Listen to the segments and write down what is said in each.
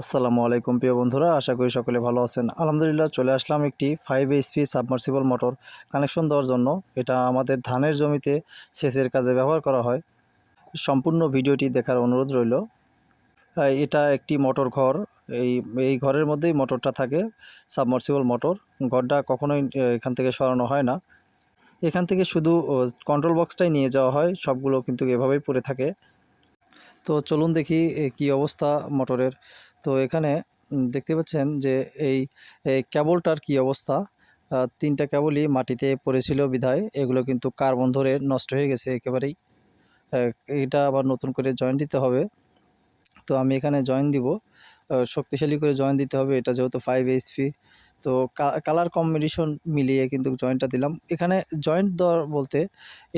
আসসালামু আলাইকুম, প্রিয় বন্ধুরা। আশা করি সকলে ভালো আছেন। আলহামদুলিল্লাহ, চলে আসলাম একটি five HP submersible motor connection দেওয়ার জন্য। এটা আমাদের ধানের জমিতে সেচের কাজে ব্যবহার করা হয়। সম্পূর্ণ ভিডিওটি দেখার অনুরোধ রইল। এটা একটি মোটর ঘর। এই এই ঘরের মধ্যেই মোটরটা থাকে সাবমার্সিবল মোটর ঘরটা কখনোই এখান থেকে সরানো হয় না। এখান থেকে শুধু কন্ট্রোল বক্সটাই নিয়ে যাওয়া হয়। সবগুলো কিন্তু এভাবেই পড়ে থাকে। তো চলুন দেখি কি অবস্থা মোটরের। তো এখানে দেখতে পাচ্ছেন যে এই কেবলটার কি অবস্থা। তিনটা কেবলই মাটিতে পড়েছিল বিধায়, এগুলো কিন্তু কার্বন ধরে নষ্ট হয়ে গেছে একেবারেই। এটা আবার নতুন করে জয়েন দিতে হবে। তো আমি এখানে জয়েন দিব। শক্তিশালী করে জয়েন দিতে হবে, এটা যেহেতু ফাইভ এইচপি তো কালার কম্বিনেশন মিলিয়ে কিন্তু জয়েন্টটা দিলাম। এখানে জয়েন্ট দেওয়ার বলতে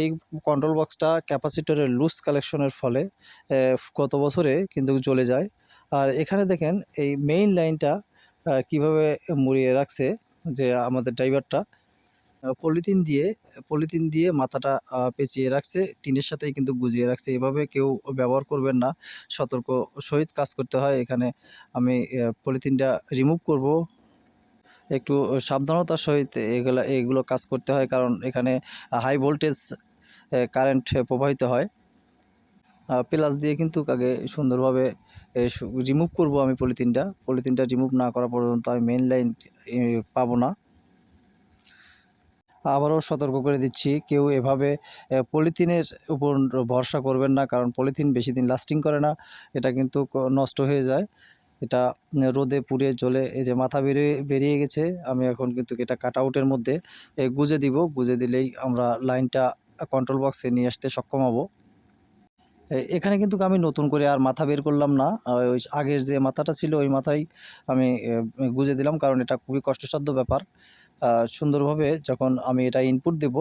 এই কন্ট্রোল বক্সটা ক্যাপাসিটরের লুজ কালেকশনের ফলে গত বছরে কিন্তু জ্বলে যায়। আর এখানে দেখেন এই মেইন লাইনটা কীভাবে মুড়িয়ে রাখছে যে আমাদের ড্রাইভারটা পলিথিন দিয়ে পলিথিন দিয়ে মাথাটা পেঁচিয়ে রাখছে, টিনের সাথেই কিন্তু গুজিয়ে রাখছে। এভাবে কেউ ব্যবহার করবেন না, সতর্ক সহিত কাজ করতে হয়। এখানে আমি পলিথিনটা রিমুভ করব। একটু সাবধানতার সহিত এগুলো এগুলো কাজ করতে হয়, কারণ এখানে হাই ভোল্টেজ কারেন্ট প্রবাহিত হয়। প্লাস দিয়ে কিন্তু আগে সুন্দরভাবে রিমুভ করব আমি পলিথিনটা পলিথিনটা রিমুভ না করা পর্যন্ত আমি মেন লাইন পাবো না। আবারও সতর্ক করে দিচ্ছি, কেউ এভাবে পলিথিনের উপর ভরসা করবেন না, কারণ পলিথিন বেশি দিন লাস্টিং করে না, এটা কিন্তু নষ্ট হয়ে যায়। এটা রোদে পুড়ে জ্বলে এই যে মাথা বেরিয়ে বেরিয়ে গেছে, আমি এখন কিন্তু এটা কাট আউটের মধ্যে গুজে দিব, গুজে দিলেই আমরা লাইনটা কন্ট্রোল বক্সে নিয়ে আসতে সক্ষম হব। এখানে কিন্তু আমি নতুন করে আর মাথা বের করলাম না ওই আগের যে মাথাটা ছিল, ওই মাথায় আমি গুজে দিলাম, কারণ এটা খুবই কষ্টসাধ্য ব্যাপার। সুন্দরভাবে যখন আমি এটা ইনপুট দেব,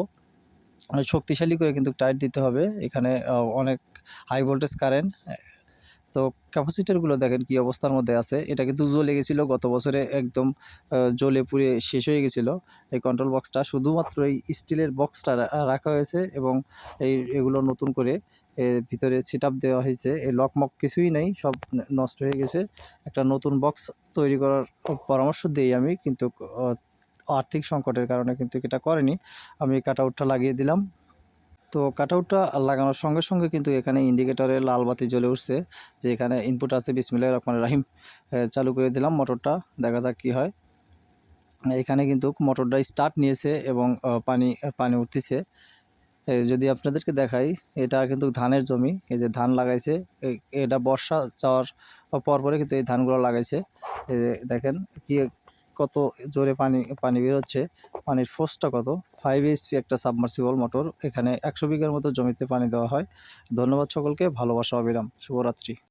শক্তিশালী করে কিন্তু টাইট দিতে হবে, এখানে অনেক হাই ভোল্টেজ কারেন্ট তো ক্যাপাসিটারগুলো দেখেন কি অবস্থার মধ্যে আছে। এটা কিন্তু জ্বলে গেছিল, গত বছরে একদম জ্বলে পুড়ে শেষ হয়ে গেছিল। এই কন্ট্রোল বক্সটা শুধুমাত্র এই স্টিলের বক্সটা রাখা হয়েছে এবং এই, এগুলো নতুন করে এর ভিতরে সেট দেওয়া হয়েছে। এই লকমক কিছুই নেই, সব নষ্ট হয়ে গেছে। একটা নতুন বক্স তৈরি করার পরামর্শ দিই আমি, কিন্তু আর্থিক সংকটের কারণে কিন্তু এটা করেনি। আমি কাট লাগিয়ে দিলাম। তো কাট আউটটা লাগানোর সঙ্গে সঙ্গে কিন্তু এখানে ইন্ডিকেটরে লাল বাতি জ্বলে উঠছে, যে এখানে ইনপুট আছে বিসমিল্লাহ রহমান রাহিম। চালু করে দিলাম মোটরটা দেখা যাক কি হয়। এখানে কিন্তু মোটরটা স্টার্ট নিয়েছে এবং পানি পানি উঠতেছে। যদি আপনাদেরকে দেখাই, এটা কিন্তু ধানের জমি, এই যে ধান লাগাইছে এটা বর্ষা যাওয়ার পর পরে কিন্তু এই ধানগুলো লাগাইছে। দেখেন কি কত জোরে পানি পানি বেরোচ্ছে পানির ফোর্সটা কত? ফাইভ এইচপি একটা সাবমার্সিবল মোটর এখানে একশো বিঘার মতো জমিতে পানি দেওয়া হয়। ধন্যবাদ সকলকে, ভালোবাসা অবিরাম। শুভরাত্রি।